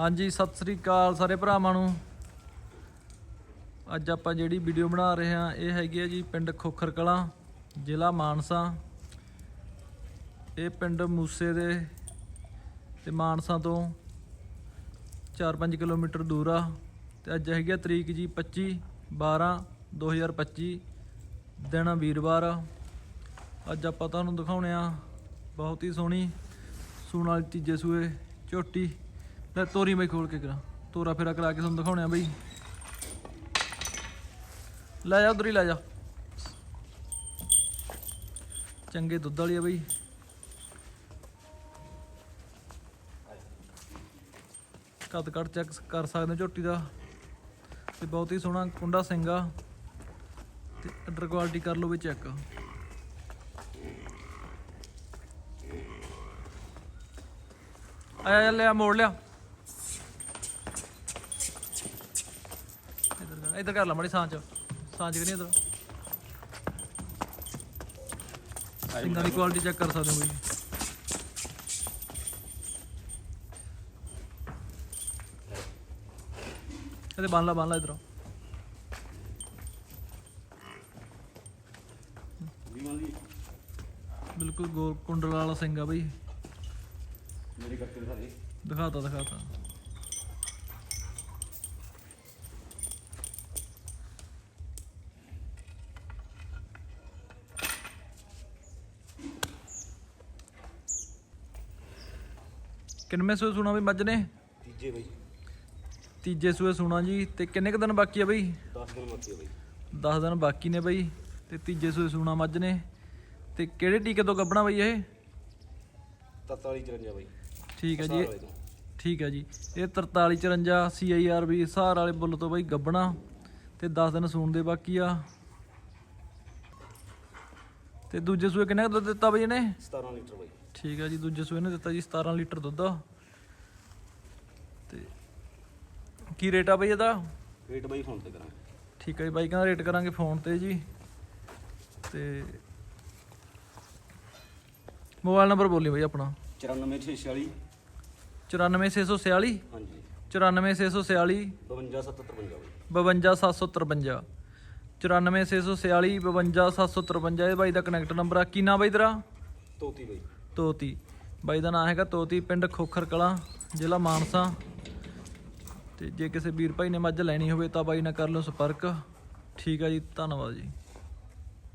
ਹਾਂਜੀ, ਸਤਿ ਸ੍ਰੀ ਅਕਾਲ ਸਾਰੇ ਭਰਾਵਾਂ ਨੂੰ। ਅੱਜ ਆਪਾਂ ਜਿਹੜੀ ਵੀਡੀਓ ਬਣਾ ਰਹੇ ਹਾਂ, ਇਹ ਹੈਗੀ ਹੈ ਜੀ ਪਿੰਡ ਖੋਖਰ ਕਲਾਂ ਜ਼ਿਲ੍ਹਾ ਮਾਨਸਾ। ਇਹ ਪਿੰਡ ਮੂਸੇ ਦੇ ਤੇ ਮਾਨਸਾ ਤੋਂ 4-5 ਕਿਲੋਮੀਟਰ ਦੂਰ ਆ। ਤੇ ਅੱਜ ਹੈਗੀ ਆ ਤਰੀਕ ਜੀ 25 12 2025 ਦਿਨ ਵੀਰਵਾਰ ਅੱਜ ਆਪਾਂ ਤੁਹਾਨੂੰ ਦਿਖਾਉਣੇ ਆ ਬਹੁਤ ਹੀ ਸੋਹਣੀ ਸੂਣ ਵਾਲੀ ਤੀਜੇ ਸੂਏ ਝੋਟੀ। ਲੈ ਤੋਰੀ ਬਾਈ ਖੋਲ ਕੇ ਕਰਾਂ। ਤੋਰਾ ਫੇਰਾ ਕਰਾ ਕੇ ਤੁਹਾਨੂੰ ਦਿਖਾਉਣੇ ਆ ਬਈ। ਲੈ ਜਾ, ਉਧਰ ਹੀ ਲੈ ਜਾ। ਚੰਗੇ ਦੁੱਧ ਵਾਲੀ ਆ ਬਾਈ। ਕੱਦ ਕੱਟ ਚੈੱਕ ਕਰ ਸਕਦੇ ਹੋ ਝੋਟੀ ਦਾ। ਤੇ ਬਹੁਤ ਹੀ ਸੋਹਣਾ ਕੁੰਡਾ ਸਿੰਘ ਆ। ਤੇ ਅਡਰ ਕੁਆਲਿਟੀ ਕਰ ਲਓ ਵੀ ਚੈੱਕ ਆਇਆ, ਲਿਆ, ਮੋੜ ਲਿਆ। ਇੱਧਰ ਕਰ ਇੱਧਰ ਕਰ ਲਾ ਮੜੀ ਸਾਂਚ ਸਾਂਚ ਕਰੀ ਇੱਧਰ। ਸਿੰਘਾਂ ਦੀ ਕੁਆਲਿਟੀ ਚੈੱਕ ਕਰ ਸਕਦੇ ਹੋ ਬਈ ਇਹਦੇ ਬੰਨ ਲਾ ਬੰਨ ਲਾ ਇਧਰੋਂ। ਬਿਲਕੁਲ ਗੋਲ ਕੁੰਡਲ ਵਾਲਾ ਸਿੰਘ ਆ ਬਈ। ਮੇਰੇ ਕੱਟੇ ਸਾਰੇ ਦਿਖਾਤਾ ਦਿਖਾਤਾ। ਕਿੰਨਵੇਂ ਸੂਏ ਸੁਣਾ ਬਈ ਮੱਝ ਨੇ? ਤੀਜੇ ਬਈ। ਤੀਜੇ ਸੂਏ ਸੁਣਾ ਜੀ ਤੇ ਕਿੰਨੇ ਕ ਦਿਨ ਬਾਕੀ ਆ ਬਈ? 10 ਦਿਨ ਮੱਤੀ ਬਈ। 10 ਦਿਨ ਬਾਕੀ ਨੇ ਬਈ ਤੇ ਤੀਜੇ ਸੂਏ ਸੁਣਾ ਮੱਝ ਨੇ। ਤੇ ਕਿਹੜੇ ਟੀਕੇ ਤੋਂ ਗੱਬਣਾ ਬਈ ਇਹ? 43 54 ਬਈ। ਠੀਕ ਹੈ ਜੀ। ਠੀਕ ਹੈ ਜੀ। ਇਹ 43 54 CIR ਵੀ ਸਹਾਰ ਵਾਲੇ ਬੁੱਲ ਤੋਂ ਬਾਈ ਗੱਬਣਾ ਤੇ 10 ਦਿਨ ਸੂਣ ਦੇ ਬਾਕੀ ਆ। ਤੇ ਦੂਜੇ ਸੂਏ ਕਿੰਨਾ ਕੁ ਦੁੱਧ ਦਿੱਤਾ ਬਈ ਇਹਨੇ? 17 ਲੀਟਰ ਬਈ। ਠੀਕ ਹੈ ਜੀ ਦੂਜੇ ਸੂਏ ਨੇ ਦਿੱਤਾ ਜੀ 17 ਲੀਟਰ ਦੁੱਧ। ਤੇ ਕੀ ਰੇਟ ਆ ਬਈ ਇਹਦਾ? ਵੇਟ ਬਈ ਫੋਨ ਤੇ ਕਰਾਂਗੇ। ਠੀਕ ਹੈ ਜੀ ਬਾਈ ਕਹਿੰਦਾ ਰੇਟ ਕਰਾਂਗੇ ਫੋਨ ਤੇ ਜੀ। ਤੇ ਮੋਬਾਈਲ ਨੰਬਰ ਬੋਲੀ ਬਈ ਆਪਣਾ। 94646 94646 ਹਾਂਜੀ। 94646 52753 ਬਈ। 52753 94646 52753 ਇਹ ਬਾਈ ਦਾ ਕਨੈਕਟ ਨੰਬਰ ਆ। ਕੀ ਨਾਂ ਬਾਈ ਤੇਰਾ? ਤੋਤੀ ਬਈ। ਤੋਤੀ। ਬਾਈ ਦਾ ਨਾਮ ਹੈਗਾ ਤੋਤੀ, ਪਿੰਡ ਖੋਖਰ ਕਲਾਂ ਜ਼ਿਲ੍ਹਾ ਮਾਨਸਾ। ਤੇ ਜੇ ਕਿਸੇ ਵੀਰ ਭਾਈ ਨੇ ਮੱਝ ਲੈਣੀ ਹੋਵੇ ਤਾਂ ਬਾਈ ਨਾਲ ਕਰ ਲਓ ਸੰਪਰਕ। ਠੀਕ ਆ ਜੀ, ਧੰਨਵਾਦ ਜੀ।